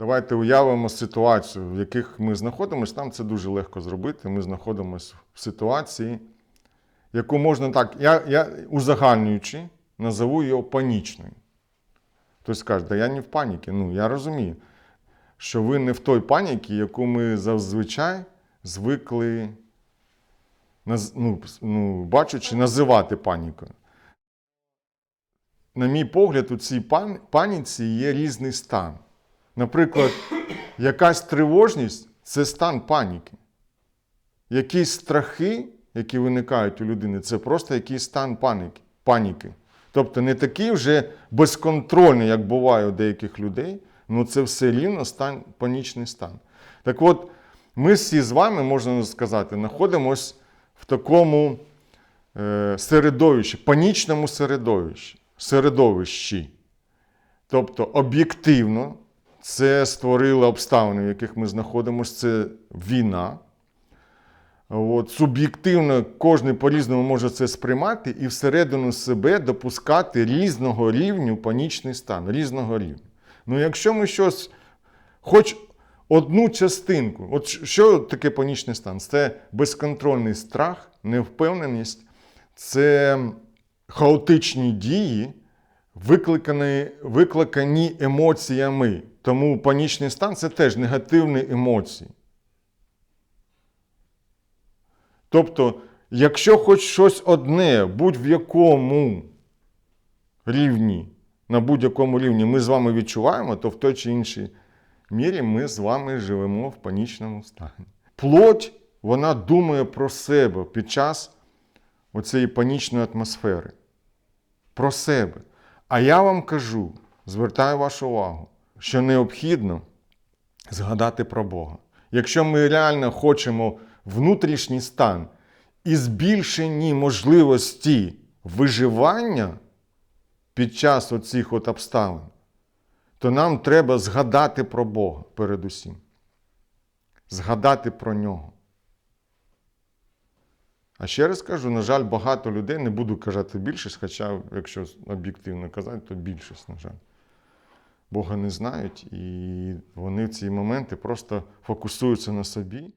Давайте уявимо ситуацію, в яких ми знаходимося. Там це дуже легко зробити. Ми знаходимося в ситуації, яку можна так, я, я узагальнюючи, назову його панічною. Хтось скаже, да я не в паніці. Ну, я розумію, що ви не в той паніці, яку ми зазвичай звикли, ну, ну, бачучи, називати панікою. На мій погляд, у цій паніці є різний стан. Наприклад, якась тривожність це стан паніки. Якісь страхи, які виникають у людини, це просто якийсь стан паніки. паніки. Тобто не такий вже безконтрольний, як буває у деяких людей, ну це все рівно стан, панічний стан. Так от, ми всі з вами, можна сказати, знаходимося в такому е, середовищі, панічному середовищі. середовищі. Тобто об'єктивно це створило обставини, в яких ми знаходимося, це війна. От, суб'єктивно кожен по-різному може це сприймати і всередину себе допускати різного рівню панічний стан, різного рівня. Ну, якщо ми щось, хоч одну частинку, от що таке панічний стан? Це безконтрольний страх, невпевненість, це хаотичні дії, викликані, викликані емоціями. Тому панічний стан це теж негативні емоції. Тобто, якщо хоч щось одне, будь-в якому рівні, на будь-якому рівні ми з вами відчуваємо, то в той чи іншій мірі ми з вами живемо в панічному стані. Плоть, вона думає про себе під час оцієї панічної атмосфери. Про себе. А я вам кажу, звертаю вашу увагу, що необхідно згадати про Бога. Якщо ми реально хочемо внутрішній стан і збільшені можливості виживання під час оцих от обставин, то нам треба згадати про Бога передусім. Згадати про нього. А ще раз кажу, на жаль, багато людей, не буду казати більшість, хоча, якщо об'єктивно казати, то більшість, на жаль. Бога не знають, і вони в ці моменти просто фокусуються на собі.